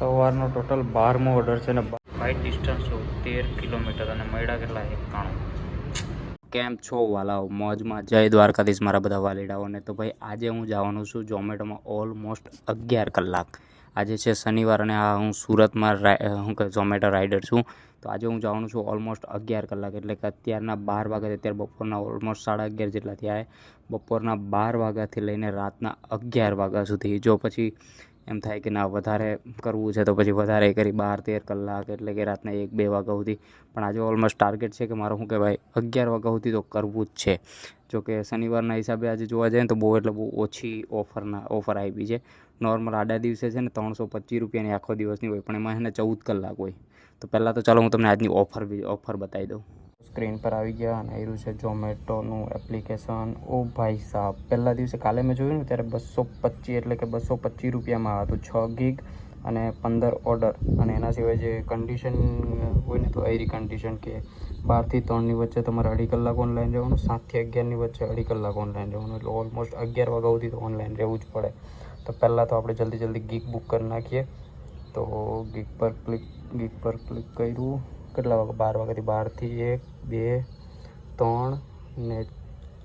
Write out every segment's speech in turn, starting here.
સવારનો total બારમો order છે ને બાઇક ડિસ્ટન્સ છો તેર કિલોમીટર અને મળ્યા કેટલા? એકાણું. કેમ છો વાલાઓ? મોજમાં જય દ્વારકાધીશ મારા બધા વાલીડાઓને. તો ભાઈ, આજે હું જવાનું છું ઝોમેટોમાં ઓલમોસ્ટ અગિયાર કલાક. આજે છે શનિવાર અને આ હું સુરતમાં હું કે ઝોમેટો રાઇડર છું. તો આજે હું જવાનું છું ઓલમોસ્ટ અગિયાર કલાક. એટલે કે અત્યારના બાર વાગ્યા અત્યારે બપોરના ઓલમોસ્ટ સાડા અગિયાર જેટલા થયા બપોરના બાર વાગ્યાથી લઈને રાતના અગિયાર વાગ્યા સુધી. જો પછી એમ થાય કે ના, વધારે કરવું છે તો પછી વધારે કરી બાર, તેર કલાક એટલે કે રાતના એક, બે વાગ્યા સુધી. પણ આજે ઓલમોસ્ટ ટાર્ગેટ છે કે મારો શું કહેવાય, અગિયાર વાગ્યા સુધી તો કરવું જ છે. જો કે શનિવારના હિસાબે આજે જોવા જઈએ તો બહુ એટલે બહુ ઓછી ઓફરના ઓફર આવી છે. નોર્મલ આડા દિવસે છે ને ત્રણસો પચીસ રૂપિયાની આખો દિવસની હોય, પણ એમાં છે ને ચૌદ કલાક હોય. તો પહેલાં તો ચાલો હું તમને આજની ઓફર બી ઓફર બતાવી દઉં. સ્ક્રીન પર આવી ગયા અને આવ્યું છે ઝોમેટોનું એપ્લિકેશન. ઓ ભાઈ સાહેબ પહેલા દિવસે કાલે મેં જોયું ને, ત્યારે બસો પચીસ એટલે કે બસો પચીસ રૂપિયામાં હતું છ ગીગ અને પંદર ઓર્ડર અને એના સિવાય જે કન્ડિશન હોય ને, તો એરી કન્ડિશન કે બારથી ત્રણની વચ્ચે તમારે અઢી કલાક ઓનલાઈન રહેવાનું સાતથી અગિયારની વચ્ચે અઢી કલાક ઓનલાઈન રહેવાનું. એટલે ઓલમોસ્ટ અગિયાર વાગ્યા તો ઓનલાઈન રહેવું જ પડે. તો પહેલાં તો આપણે જલ્દી જલ્દી ગીક બુક કરી નાખીએ. તો ગીક પર ક્લિક ગીક પર ક્લિક કર્યું. કેટલા વાગે? બાર વાગ્યાથી બારથી એક, બે, ત્રણ ને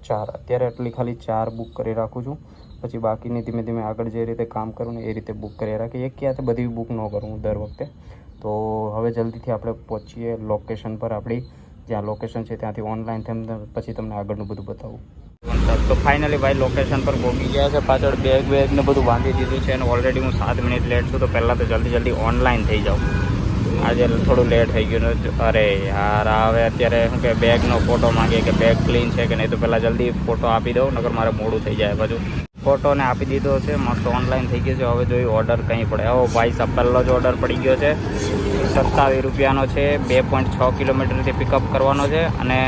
ચાર. અત્યારે એટલી ખાલી ચાર બુક કરી રાખું છું. પછી બાકીની ધીમે ધીમે આગળ જે રીતે કામ કરું ને એ રીતે બુક કરી રાખી એક ક્યાં બધી બુક ન કરું દર વખતે. તો હવે જલ્દીથી આપણે પહોંચીએ લોકેશન પર આપણી. જ્યાં લોકેશન છે ત્યાંથી ઓનલાઈન થઈને પછી તમને આગળનું બધું બતાવું. તો ફાઇનલી ભાઈ લોકેશન પર પહોંચી ગયા છે. પાછળ બેગ બેગ ને બધું બાંધી દીધું છે અને ઓલરેડી હું સાત મિનિટ લેટ છું. તો પહેલાં તો જલ્દી જલ્દી ઓનલાઈન થઈ જાઉં. આજે થોડું લેટ થઈ ગયું અરે યાર, હવે અત્યારે શું કે બેગનો ફોટો માંગે કે બેગ ક્લીન છે કે નહીં, તો પહેલાં જલ્દી ફોટો આપી દઉં, નકર મારે મોડું થઈ જાય પાછું. ફોટોને આપી દીધો છે, મસ્ત ઓનલાઈન થઈ ગયો છે, હવે જોયું ઓર્ડર કંઈ પડે. હવે ભાઈ સાહેબ, પહેલો જ ઓર્ડર પડી ગયો છે. સત્તાવીસ રૂપિયાનો છે, બે પોઈન્ટ છ કિલોમીટરથી પિકઅપ કરવાનો છે અને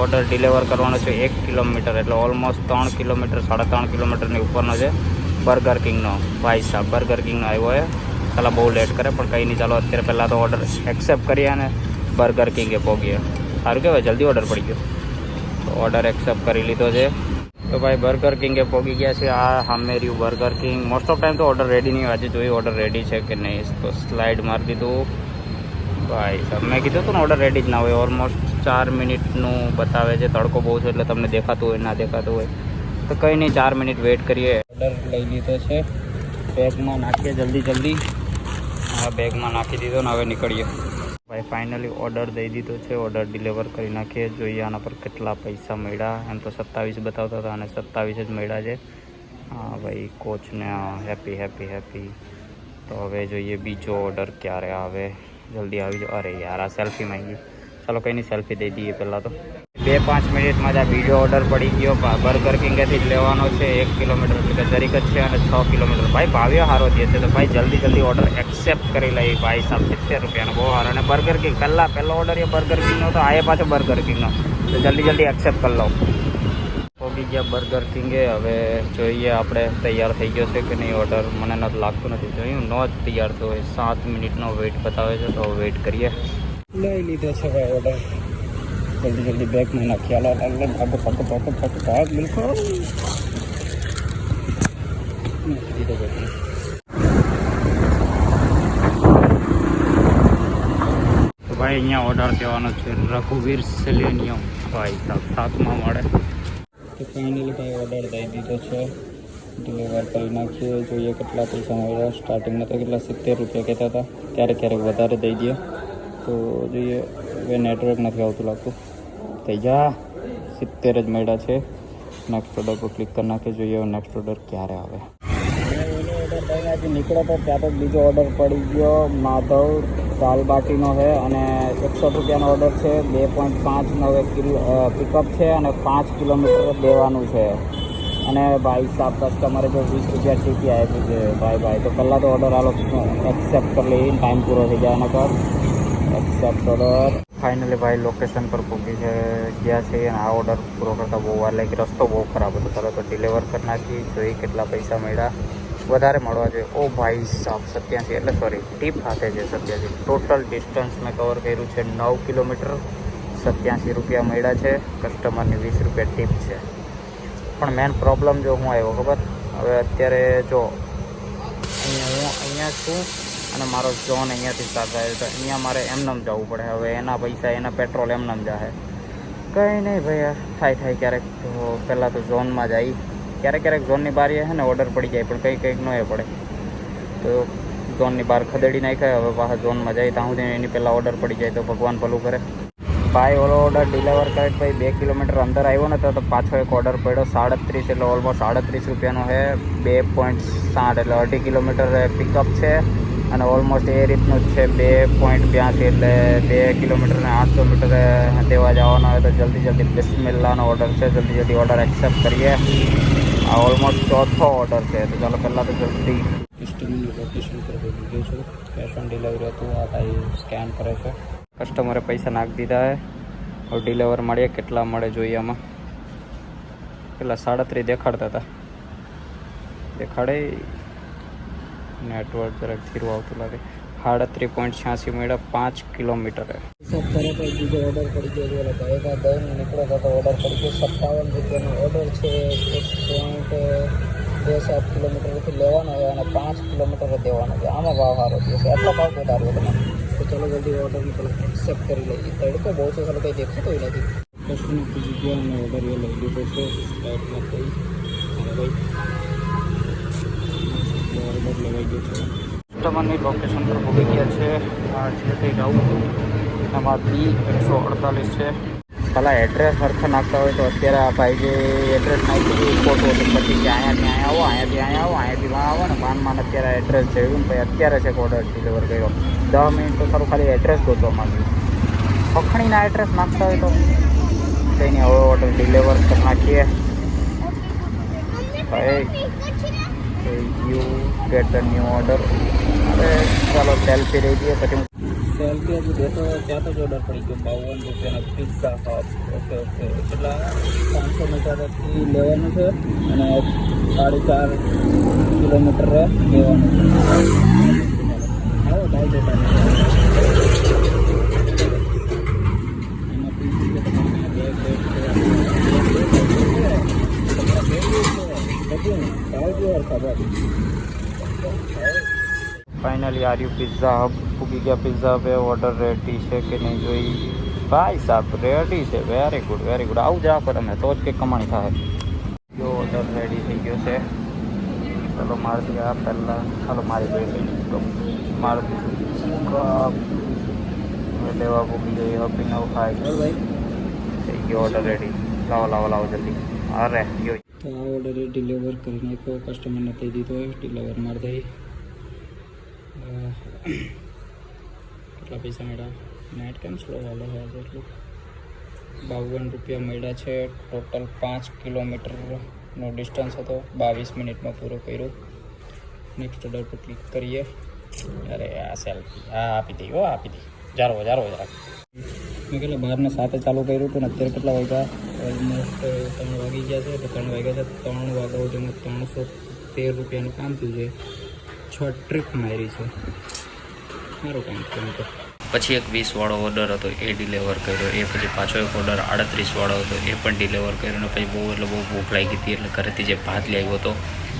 ઓર્ડર ડિલિવર કરવાનો છે એક કિલોમીટર, એટલે ઓલમોસ્ટ ત્રણ કિલોમીટર, સાડા ત્રણ કિલોમીટરની ઉપરનો છે. બર્ગર કિંગનો ભાઈ સાહેબ બર્ગર કિંગનો આવ્યો છે ચાલો બહુ લેટ કરે, પણ કંઈ નહીં, ચાલો અત્યારે પહેલાં તો ઓર્ડર એક્સેપ્ટ કરીએ અને બર્ગર કિંગે પહોંચીએ સારું કહેવાય, જલ્દી ઓર્ડર પડી ગયો. તો ઓર્ડર એક્સેપ્ટ કરી લીધો છે. તો ભાઈ બર્ગર કિંગે પહોંચી ગયા છે. આ સામે રહ્યું Burger King most of time તો ઓર્ડર રેડી નહીં, આજે જોઈએ ઓર્ડર રેડી છે કે નહીં? તો સ્લાઇડ મારી દીધું. ભાઈ સાહેબ મેં કીધું હતું ને ઓર્ડર રેડી જ ના હોય. ઓલમોસ્ટ ચાર મિનિટનું બતાવે છે. તડકો બહુ છે, એટલે તમને દેખાતું હોય, ના દેખાતું હોય. તો કંઈ નહીં, ચાર મિનિટ વેઇટ કરીએ. ઓર્ડર લઈ લીધો છે. બેગમાં નાખીએ જલ્દી જલ્દી. બેગમાં નાખી દીધો ને હવે નીકળીએ. ભાઈ ફાઇનલી ઓર્ડર દઈ દીધો છે. ઓર્ડર ડિલિવર કરી નાખીએ. જોઈએ આના પર કેટલા પૈસા મળ્યા. એમ તો સત્તાવીસ બતાવતા હતા અને સત્તાવીસ જ મળ્યા છે. હા, ભાઈ, કોચને હેપી હેપી હેપી તો હવે જોઈએ બીજો ઓર્ડર ક્યારે આવે. જલ્દી આવી જાઓ. અરે યાર, આ સેલ્ફી માંગી. ચાલો કંઈ નહીં સેલ્ફી દઈ દઈએ પહેલાં તો. બે પાંચ મિનિટમાં જ આ બીજો ઓર્ડર પડી ગયો. બર્ગર કિંગેથી જ લેવાનો છે. એક કિલોમીટર એટલે કે જરીક જ છે અને છ કિલોમીટર. ભાઈ ભાવ્યો સારો દે છે તો ભાઈ, જલ્દી જલ્દી ઓર્ડર એક્સેપ્ટ કરી લઈ ભાઈ સાહેબ, સિત્તેર રૂપિયાનો બહુ સારો અને બર્ગર કિંગ પહેલાં, પહેલો ઓર્ડર એ બર્ગર કિંગનો તો આ એ પાછો બર્ગર કિંગનો તો જલ્દી જલ્દી એક્સેપ્ટ કરી લઉં પહોંચી ગયા બર્ગર કિંગે હવે જોઈએ આપણે તૈયાર થઈ ગયો છે કે નહીં ઓર્ડર મને નથી લાગતું નથી. જોયું? ન જ તૈયાર થયો સાત મિનિટનો વેઇટ બતાવે છે. તો વેઇટ કરીએ. લઈ લીધો છે ભાઈ ઓર્ડર જલ્દી જલ્દી બેગમાં નાખી હાલો હાલો ભાગો ભાગો ભાગો ભાગો ભાગ બિલકુલ ભાઈ અહીંયા ઓર્ડર કહેવાનો છે રઘુવીર સેલેનિયમ ભાઈ સાતમાં મળે તો ફાઇનલી ભાઈ ઓર્ડર દઈ દીધો છે ડિલિવર કરી નાખીએ જોઈએ કેટલા પૈસા મળ્યા સ્ટાર્ટિંગમાં તો કેટલા સિત્તેર રૂપિયા કહેતા હતા ક્યારેક ક્યારેક વધારે દઈ દઈએ તો જોઈએ હવે નેટવર્ક નથી આવતું લાગતું. થઈ જા, સિત્તેર જ મળ્યા છે. નેક્સ્ટ ઓર્ડર પર ક્લિક કરી નાખે, જોઈએ નેક્સ્ટ ઓર્ડર ક્યારે આવે. નીકળ્યો તો ત્યાં તો બીજો ઓર્ડર પડી ગયો માધવ દાલબાટીનો છે અને એકસો રૂપિયાનો ઓર્ડર છે બે પોઈન્ટ પાંચનો નવે કિલો પિકઅપ છે અને પાંચ કિલોમીટર દેવાનું છે અને ભાઈ સાહેબ કસ્ટમરે જો વીસ રૂપિયા ટીપી આપી છે ભાઈ ભાઈ તો પહેલાં તો ઓર્ડર આલો એક્સેપ્ટ કરી લઈ ટાઈમ પૂરો થઈ જાય એના પર એક્સેપ્ટ ઓર્ડર ફાઇનલી ભાઈ લોકેશન પર પહોંચી છે, ગયા છે અને આ ઓર્ડર પૂરો કરતાં બહુ વાર લાગી, રસ્તો બહુ ખરાબ હતો, તરત ડિલિવર કરી નાખી, જોઈ કેટલા પૈસા મળ્યા. વધારે મળવા જોઈએ. ઓ ભાઈ સાહેબ સત્યાસી, એટલે સોરી ટીપ સાથે છે સત્યાસી. ટોટલ ડિસ્ટન્સ મેં કવર કર્યું છે નવ કિલોમીટર. સત્યાસી રૂપિયા મળ્યા છે. કસ્ટમરની વીસ રૂપિયા ટીપ છે. પણ મેન પ્રોબ્લેમ જો હું આવ્યો, ખબર? હવે અત્યારે જો, અહીંયા હું અહીંયા છું અને મારો ઝોન અહીંયાથી સ્ટાર્ટ થાય તો અહીંયા મારે એમનેમ જવું પડે. હવે એના પૈસા, એના પેટ્રોલ એમનેમ જાહે. કંઈ નહીં ભાઈ થાય થાય ક્યારેક. પહેલાં તો ઝોનમાં જાય. ક્યારેક ક્યારેક ઝોનની બહાર છે ને ઓર્ડર પડી જાય, પણ કંઈ કંઈક ન એ પડે. તો ઝોનની બહાર ખદેડી નાખાય, હવે પાછા ઝોનમાં જાય. ત્યાં સુધી એની પહેલાં ઓર્ડર પડી જાય તો ભગવાન ભલું કરે. ભાઈ, ઓલો ઓર્ડર ડિલિવર કરે ભાઈ, બે કિલોમીટર અંદર આવ્યો ને, તો પાછો એક ઓર્ડર પડ્યો. સાડત્રીસ એટલે ઓલમોસ્ટ સાડત્રીસ રૂપિયાનો છે બે પોઈન્ટ સાઠ એટલે અઢી કિલોમીટર પિકઅપ છે. અને ઓલમોસ્ટ એ રીતનું જ છે બે પોઈન્ટ બ્યાસી એટલે બે કિલોમીટર ને આઠસો મીટર દેવા જવાનો હોય તો જલ્દી જલ્દી બિસ્મિલ્લાનો ઓર્ડર છે જલ્દી જલ્દી ઓર્ડર એક્સેપ્ટ કરીએ. આ ઓલમોસ્ટ ચોથો ઓર્ડર છે તો ચાલો પહેલાં તો જલ્દી. કસ્ટમરની લોકેશન પર ગયો છું કેશ ઓન ડિલિવરી હતું આ ભાઈ સ્કેન કરે છે. કસ્ટમરે પૈસા નાખી દીધા હવે ડિલિવર મળીએ કેટલા મળે જોઈએ આમાં. પેલા સાડત્રીસ દેખાડતા હતા. દેખાડે નેટવર્ક જરાક ધીરું આવતું લાગે સાડત્રીસ પોઈન્ટ છ્યાસી મળ્યા પાંચ કિલોમીટર. સબ તરત જ બીજો ઓર્ડર પડી ગયો એટલે ભાઈ કા દઈને નીકળ્યો હતો ઓર્ડર પડી ગયો. સત્તાવન રૂપિયાનો ઓર્ડર છે. એક પોઈન્ટ બે સાત કિલોમીટરથી લેવાનો છે અને પાંચ કિલોમીટર દેવાનો છે. આમાં ભાવ સારો થયો છે. એટલો ભાવ વધારો તમે તો ચલો જલ્દી ઓર્ડરને પેલો એક્સેપ્ટ કરી લઈએ. તડકો બહુ છે ચાલો કંઈ દેખાતું નથી. કસ્ટમર પૂછી ગયા અને ઓર્ડર એ લઈ લીધો છે. ફ્લાઇટમાં થઈ ભાઈ ઓર્ડર લેવાઈ ગયો છે. કસ્ટમરની લોકેશન પર ભૂલી ગયા છે. આ છે કંઈ જવું એમાં બી એકસો અડતાલીસ છે. પહેલાં એડ્રેસ સરખા નાખતા હોય તો અત્યારે આ ભાઈ જે એડ્રેસ નાખી ખોટું પછી કે અહીંયાથી અહીંયા આવો અહીંયાથી અહીંયા આવો અહીંયાથી વાં આવો ને માન માન અત્યારે એડ્રેસ જોયું ને ભાઈ અત્યારે છે ઓર્ડર ડિલિવર કર્યો. દસ મિનિટ તો સારું ખાલી એડ્રેસ ગોતવા માંગ્યું પખણીના એડ્રેસ નાખતા હોય તો કંઈ નહીં હવે ઓર્ડર ડિલિવર કરી નાખીએ. ભાઈ you get the new order હવે ચાલો સેલ્ફી રહી દઈએ પછી સેલ્ફી હજુ બેઠો ત્યાં તો જ ઓર્ડર પડી ગયો? બાવન રૂપિયાનો પિઝા હબ ઓકે ઓકે. કેટલા? પાંચસો મીટરથી લેવાનું છે અને સાડી ચાર કિલોમીટર લેવાનું છે. આવો ભાઈ એમાં પીસી કે તમારે બે પ્લેટ છે finally are you pizza hub પૂગી ગયા પિઝા હબે ઓર્ડર રેડી છે કે નહીં જોઈ ભાઈ સાહેબ રેડી છે વેરી ગુડ વેરી ગુડ આવું જા પર અમે તો જ કંઈક કમાણી થાય જો ઓર્ડર રેડી થઈ ગયો છે ચલો મારથી આ પહેલાં ચાલો મારી ભાઈ તો મારથી લેવા પૂગી જઈએ હબી નવ ખાય થઈ ગયો ઓર્ડર રેડી લાવો લાવો લાવો જલ્દી અરે ગયો તો આ ઓર્ડર ડિલિવર કરી નાખ્યો કસ્ટમરને કહી દીધો હોય ડિલિવર મારી દઈ કેટલા પૈસા મળ્યા? નેટ કેમ સ્લો હાલે છે એટલું? બાવન રૂપિયા મળ્યા છે. ટોટલ પાંચ કિલોમીટરનો ડિસ્ટન્સ હતો. બાવીસ મિનિટમાં પૂરો કર્યો. નેક્સ્ટ ઓર્ડર પર ક્લિક કરીએ. અરે, આ સેલ્ફી હા આપી દઈ હો, આપી દઈ જારો જારો જરાક. મેં કેટલા બહારના સાથે ચાલુ કર્યું હતું ને અત્યારે કેટલા વાગ્યા? ઓલમોસ્ટ ત્રણ વાગી ગયા છે. ત્રણ વાગ્યા છે, ત્રણ વાગ્યા જેમાં ત્રણસો તેર રૂપિયાનું કામ થયું છે. છ ટ્રીપ મારી છે. સારું કામ થયું તો. પછી એક વીસ વાળો ઓર્ડર હતો એ ડિલિવર કર્યો. એ પછી પાછો એક ઓર્ડર આડત્રીસ વાળો હતો એ પણ ડિલિવર કર્યો અને પછી બહુ એટલે બહુ ભૂખ લાગી હતી એટલે ઘરેથી જે ભાત લઈ આવ્યો હતો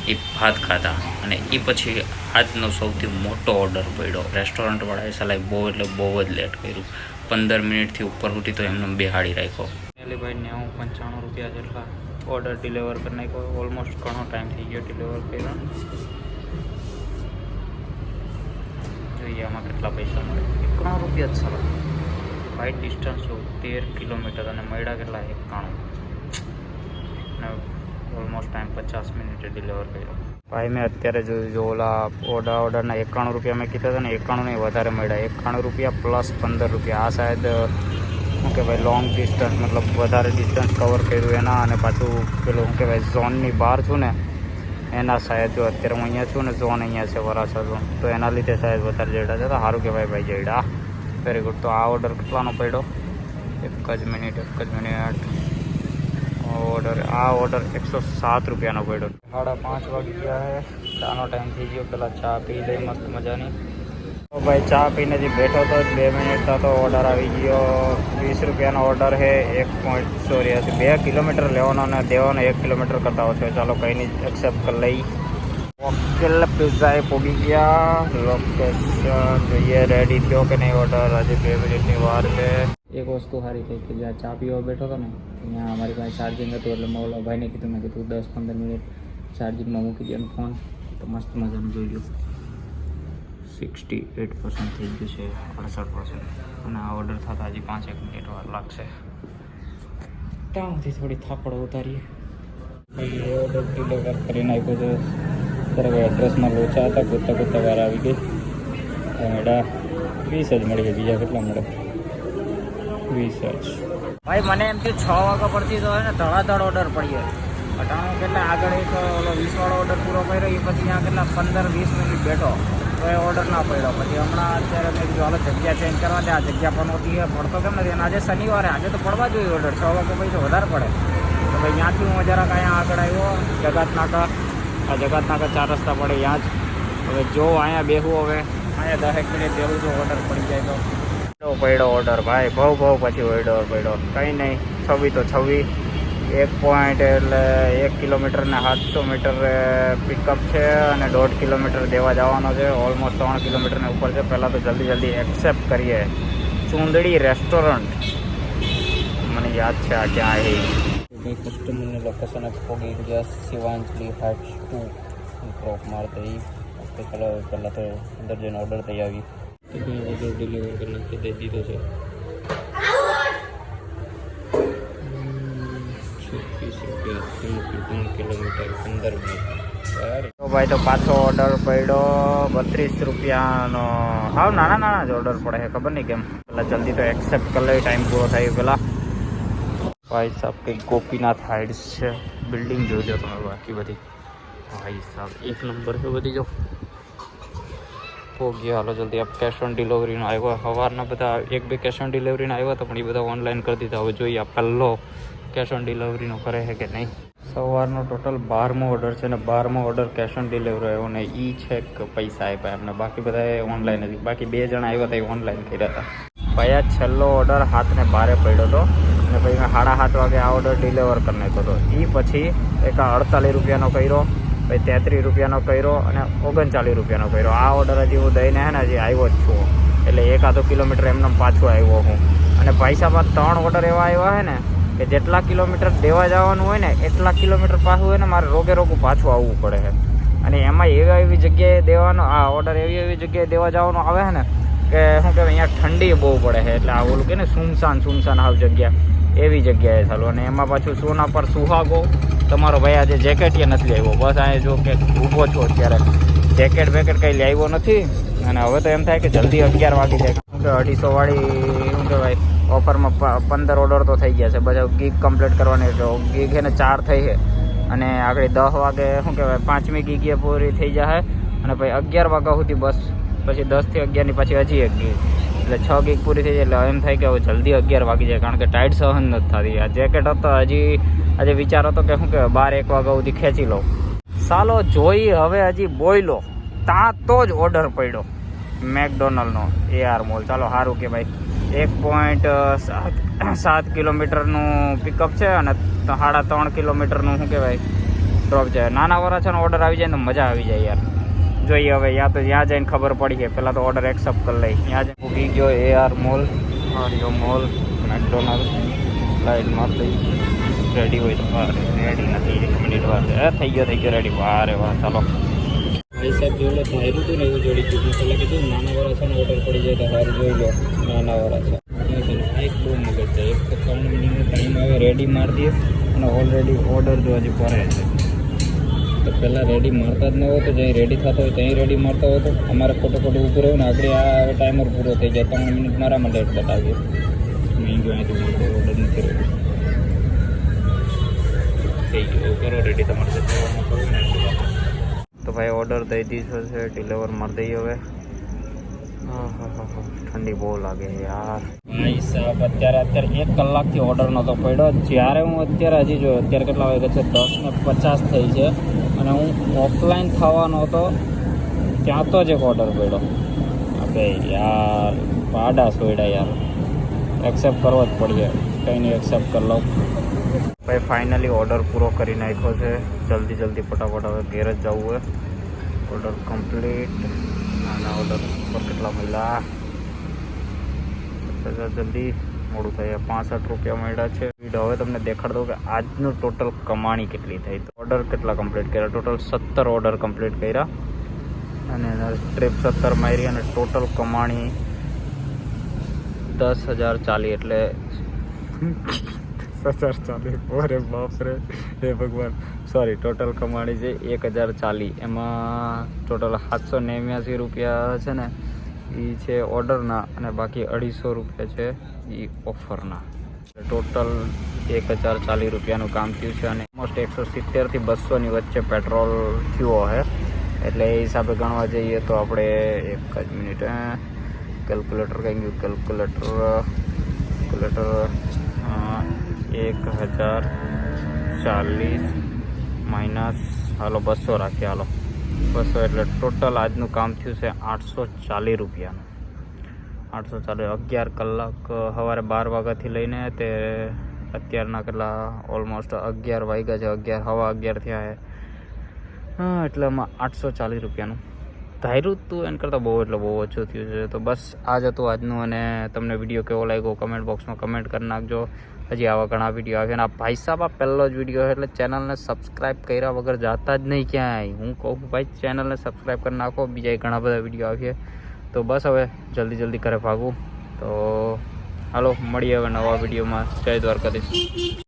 એ ભાત ખાધા. અને એ પછી આજનો સૌથી મોટો ઓર્ડર પડ્યો. રેસ્ટોરન્ટવાળાએ સલાહ બહુ એટલે બહુ જ લેટ કર્યું. પંદર મિનિટથી ઉપર સુધી તો એમને બેહાડી રાખ્યો. ભાઈ નેવું પંચાણું રૂપિયા જેટલા ઓર્ડર ડિલિવર કરી નાખ્યો. ઓલમોસ્ટ ઘણો ટાઈમ થઈ ગયો ડિલિવર કર્યો. જોઈએ આમાં કેટલા પૈસા મળે? એકાણું રૂપિયા જ સારા ફાઇટ ડિસ્ટન્સ તેર કિલોમીટર અને મળ્યા કેટલા? એકાણું. અને ઓલમોસ્ટ ટાઈમ પચાસ મિનિટે ડિલિવર કર્યો. ભાઈ, મેં અત્યારે જોયું જો ઓલા ઓડા ઓર્ડરના એકાણું રૂપિયા મેં કીધા હતા ને, એકાણું નહીં, વધારે મળ્યા. એકાણું રૂપિયા પ્લસ પંદર રૂપિયા. આ શાયદ શું કહેવાય લોંગ ડિસ્ટન્સ મતલબ વધારે ડિસ્ટન્સ કવર કર્યું એના અને પાછું પેલું, શું કહેવાય ઝોનની બહાર છું ને એના શાયદ જો અત્યારે હું અહીંયા છું ને ઝોન અહીંયા છે વરાછા ઝોન તો એના લીધે શાયદ વધારે જેડા છે તો સારું કહેવાય ભાઈ જેડા વેરી ગુડ તો આ ઓર્ડર કેટલાનો પડ્યો? એક જ મિનિટ એક જ મિનિટ ઓર્ડર આ ઓર્ડર એકસો સાત રૂપિયાનો પડ્યો. સાડા પાંચ વાગી ગયા છે. ચાનો ટાઈમ થઈ ગયો. પહેલાં ચા પી લઈ, મસ્ત મજાની. તો ભાઈ ચા પીને જે બેઠો હતો બે મિનિટ તો ઓર્ડર આવી ગયો વીસ રૂપિયાનો ઓર્ડર છે એક પોઈન્ટ ચોર્યાસી બે કિલોમીટર લેવાનો અને દેવાનો એક કિલોમીટર કરતા ઓછો ચાલો કંઈ નહીં એક્સેપ્ટ કરી લઈ કિલ પિઝા એ પોગી ગયા લોકેશન જોઈએ રેડી થયો કે નહીં ઓર્ડર હજી બે મિનિટની વાર છે એક વસ્તુ સારી થઈ કે જ્યાં ચા પીવા બેઠો હતો ને ત્યાં અમારી પાસે ચાર્જિંગ હતું એટલે મેં ઓલા ભાઈને કીધું મેં કીધું દસ પંદર મિનિટ ચાર્જિંગમાં મૂકી દે ફોન તો મસ્ત મજાનું જોઈ લો સિક્સટી એટ પર્સન્ટ થઈ ગયું છે અડસઠ પર્સન્ટ. અને આ ઓર્ડર થતાં હજી પાંચ એક મિનિટ વાર લાગશે. ત્યાંથી થોડી થાપડ ઉતારીએ ઓર્ડર ડિલિવર કરી નાખ્યો છે. ત્યારે એડ્રેસમાં લોચા હતા કૂદતા કૂદતા વાર આવી ગઈ. મેડા વીસ જ મળી ગયા બીજા કેટલા મળે? વીસ જ. ભાઈ મને એમ થયું છ વાગ્યા પડતી તો હોય ને ધડાધડ ઓર્ડર પડીએ અટાણું કેટલા આગળ એક ઓલો વીસવાળો ઓર્ડર પૂરો કર્યો એ પછી ત્યાં કેટલા પંદર વીસ મિનિટ બેઠો. તો એ ઓર્ડર ના પડ્યો. પછી હમણાં અત્યારે મેં કીધું, હાલો, જગ્યા ચેન્જ કરવા દે. આ જગ્યા પણ નહોતી પડતો કેમ નથી? અને આજે શનિવારે, આજે તો પડવા જોઈએ ઓર્ડર છ. વાગે પછી તો વધારે પડે. તો ભાઈ, ત્યાંથી હું જરાક અહીંયા આગળ આવ્યો. જગાત નાકા આ જગાત નાકા ચાર રસ્તા પડે ત્યાં જ. હવે જો અહીંયા બેહું હવે. અહીંયા દરેક મિનિટ જેવું જો ઓર્ડર પડી જાય તો. પડ્યો ઓર્ડર ભાઈ, બહુ બહુ પછી ઓર્ડર પડ્યો. કંઈ નહીં છવ્વી તો છવ્વી એક પોઈન્ટ એટલે એક કિલોમીટર ને સાતસો મીટર પિકઅપ છે અને દોઢ કિલોમીટર દેવા જવાનો છે. ઓલમોસ્ટ ત્રણ કિલોમીટરની ઉપર છે. પહેલાં તો જલ્દી જલ્દી એક્સેપ્ટ કરીએ. ચૂંદડી રેસ્ટોરન્ટ મને યાદ છે આ ક્યાં આવી કસ્ટમરની લોકેશન ફોગી પોગી ગયા શિવાંજલી હાર્ટ ટુ ક્રોપ મારતે એ પહેલાં તો અંદર જઈને ઓર્ડર થઈ આવી. ડિલિવર કરી નાખી દઈ દીધો છે. ત્રણ કિલોમીટર પંદર મિનિટ ભાઈ તો પાછો ઓર્ડર પડ્યો, બત્રીસ રૂપિયાનો. હા નાના નાના જ ઓર્ડર પડે છે, ખબર નહીં કેમ. પેલા જલ્દી તો એક્સેપ્ટ કરી લઈ ટાઈમ પૂરો થાય પેલા ભાઈ સાહેબ, કંઈક ગોપીનાથ હાઇટ્સ છે. બિલ્ડિંગ જોજો તમે બાકી બધી. ભાઈ સાહેબ, એક નંબર છે બધી, જો. હો ગયા, હાલો જલ્દી આપ કેશ ઓન ડિલિવરીનો આવ્યો. સવારના બધા, એક બે કેશ ઓન ડિલિવરીનો આવ્યા હતા, પણ એ બધા ઓનલાઈન કરી દીધા. હવે જોઈએ પહેલો. કેશ ઓન ડિલિવરીનો કરે છે કે નહીં? સવારનો ટોટલ બારમો ઓર્ડર છે ને બારમો ઓર્ડર કેશ ઓન ડિલિવરી આવ્યો ને એ છે કે પૈસા આપ્યા એમને. બાકી બધા ઓનલાઈન હતી બાકી બે જણા આવ્યા હતા એ ઓનલાઈન કર્યા હતા. ભાઈ છેલ્લો ઓર્ડર હાથને બારે પડ્યો હતો. અને પછી મેં સાડા સાત વાગે આ ઓર્ડર ડિલિવર કરી નાખ્યો હતો. એ પછી એક અડતાલીસ રૂપિયાનો કર્યો, પછી તેત્રીસ રૂપિયાનો કર્યો અને ઓગણચાલીસ રૂપિયાનો કર્યો. આ ઓર્ડર હજી હું દઈને હે ને હજી આવ્યો જ છું. એટલે એકાદો કિલોમીટર એમને પાછો આવ્યો હું. અને પૈસા પાછા ત્રણ ઓર્ડર એવા આવ્યા છે ને કે જેટલા કિલોમીટર દેવા જવાનું હોય ને, એટલા કિલોમીટર પાછું હોય ને, મારે રોગે રોગું પાછું આવવું પડે છે. અને એમાં એવી એવી જગ્યાએ દેવાનો, આ ઓર્ડર એવી એવી જગ્યાએ દેવા જવાનો આવે છે ને, કે શું કહેવાય, અહીંયા ઠંડી બહુ પડે છે. એટલે આ કે ને, સુમસાન સુમસાન આવ જગ્યા. એવી જગ્યાએ ચાલો. અને એમાં પાછું સોના પર સુહાગો. તમારો ભાઈ આજે જેકેટ એ નથી લાવ્યો. બસ અહીંયા જો કે ઊભો છો અત્યારે. જેકેટ વેકેટ કંઈ લાવ્યો નથી. અને હવે તો એમ થાય કે જલ્દી અગિયાર વાગી જાય. શું કે અઢીસો વાળી, શું કહેવાય ઓફરમાં પંદર ઓર્ડર તો થઈ ગયા છે. બધા ગીગ કમ્પ્લીટ કરવાની તો ગીગ એને ચાર થઈ છે. અને આગળ દસ વાગે, શું કહેવાય, પાંચમી ગીગ એ પૂરી થઈ જાય અને પછી અગિયાર વાગ્યા સુધી બસ, પછી દસથી અગિયારની પછી હજી એક ગીગ એટલે છ ગીગ પૂરી થઈ જાય, એટલે એમ થાય કે હવે જલ્દી અગિયાર વાગી જાય, કારણ કે ટાઈટ સહન નથી થતી. આ જેકેટ હતો, હજી, આજે વિચાર હતો કે શું કહેવાય, બાર એક વાગ્યા સુધી ખેંચી લઉં. સાલો જોઈ, હવે હજી બોયલો. તાં તો જ ઓર્ડર પડ્યો. મેકડોનલ્ડનો આર મોલ ચાલો સારું કે ભાઈ. એક પોઈન્ટ સાત સાત કિલોમીટરનું પિકઅપ છે અને સાડા ત્રણ કિલોમીટરનું શું કહેવાય ડ્રોપ છે. નાના વરાછાનો ઓર્ડર આવી જાય ને મજા આવી જાય યાર. જોઈએ હવે, યા તો ત્યાં જઈને ખબર પડી છે પહેલાં તો ઓર્ડર એક્સેપ્ટ કરી લઈ. ત્યાં જઈને ઉગી ગયો એ આર મોલ આરિયો મોલ મેકડોનાલ્ડ લાઈટ મારતી. રેડી હોય તો રેડી નથી. એક મિનિટ વાર. થઈ ગયો થઈ ગયો રેડી વારે વાહ ચાલો. ભાઈ સાહેબ લો ધાર્યું હતું ને એવું જોડી ચૂક્યું પહેલાં કીધું, નાના વરાછાનો ઓર્ડર પડી જાય તો સારું, જોઈ લો. નાના વરાછા. આ એક બહુ મગજ છે. એક તો ત્રણ મિનિટનો ટાઈમ આવે રેડી માર દઈએ. અને ઓલરેડી ઓર્ડર જો હજી કરે છે. તો પહેલાં રેડી મારતા જ ન હોય તો જ્યાં રેડી થતો હોય ત્યાં રેડી મારતા હોય તો અમારે ખોટો ખોટું ઊભું રહ્યું ને આપણે આ ટાઈમર પૂરો થઈ જાય. ત્રણ મિનિટ મારામાં લેટ બતાવ્યો મેં ગયો અહીંથી મારતો ઓર્ડર નથી રેડી થઈ ગયો. કરો રેડી તમારે. જે એટલું. તો ભાઈ ઓર્ડર દઈ દીધો છે ડિલિવર મારી દઈએ હવે. ઠંડી બહુ લાગે યાર. ભાઈ સાહેબ અત્યારે અત્યારે એક કલાકથી ઓર્ડર નહોતો પડ્યો. જ્યારે હું અત્યારે હજી જોયો, અત્યારે કેટલા વાગે છે? દસ ને પચાસ થઈ છે. અને હું ઓફલાઈન થવાનો હતો, ત્યાં તો જ એક ઓર્ડર પડ્યો. અબે યાર પાડા સોયડા યાર. એક્સેપ્ટ કરવો જ પડશે. કંઈ નહીં એક્સેપ્ટ કરી લઉં. ભાઈ ફાઇનલી ઓર્ડર પૂરો કરી નાખ્યો છે. જલ્દી જલ્દી, ફટાફટ હવે ઘેર જ જવું હોય ઓર્ડર કમ્પ્લીટ નાના ઓર્ડર પર કેટલા મળ્યા? જલ્દી મોડું થાય. પાસઠ રૂપિયા મળ્યા છે. હવે તમને દેખાડ દઉં કે આજનું ટોટલ કમાણી કેટલી થઈ. તો ઓર્ડર કેટલા કમ્પ્લીટ કર્યા? ટોટલ સત્તર ઓર્ડર કમ્પ્લીટ કર્યા. અને ટ્રીપ સત્તર મારી અને ટોટલ કમાણી દસ હજાર ચાલી. એટલે હજાર ચાલી અરે બાપરે. હે ભગવાન. સોરી ટોટલ કમાણી છે એક હજાર ચાલી એમાં ટોટલ સાતસો નેવ્યાસી રૂપિયા છે ને એ છે ઓર્ડરના અને બાકી અઢીસો રૂપિયા છે એ ઓફરના. ટોટલ એક હજાર ચાલીસ રૂપિયાનું કામ થયું છે અને ઓલમોસ્ટ એકસો સિત્તેરથી બસોની વચ્ચે પેટ્રોલ થયો હે. એટલે એ હિસાબે ગણવા જઈએ તો આપણે એક જ મિનિટ કેલ્ક્યુલેટર કંઈ ગયું? કેલ્ક્યુલેટર કેલ્ક્યુલેટર એક હજાર ચાલીસ માઇનસ. હાલો, બસો રાખીએ, હાલો. બસો એટલે ટોટલ આજનું કામ થયું છે આઠસો ચાલીસ રૂપિયાનું. આઠસો ચાલીસ, અગિયાર કલાક સવારે બાર વાગ્યાથી લઈને તે અત્યારના કેટલા, ઓલમોસ્ટ અગિયાર વાગ્યા છે, અગિયાર, હવા અગિયાર થયા છે. હા, એટલે આમાં આઠસો ચાલીસ રૂપિયાનું. ધાર્યું તું એના કરતાં બહુ, એટલે બહુ ઓછું થયું છે. તો બસ આ જ હતું આજનું અને તમને વીડિયો કેવો લાગ્યો કમેન્ટ બોક્સમાં કમેન્ટ કરી નાખજો. હજી આવા ઘણા વીડિયો આવે અને આ ભાઈ સાહેબ, આ પહેલો જ વીડિયો એટલે ચેનલને સબસ્ક્રાઈબ કર્યા વગર જાતા જ નહીં ક્યાંય. હું કહું ભાઈ ચેનલને સબસ્ક્રાઈબ કરી નાખો, બીજા ઘણા બધા વીડિયો આવે તો બસ હવે જલ્દી જલ્દી કરે ભાગું. તો હાલો, મળીએ હવે નવા વિડીયોમાં જય દ્વારકાધીશ.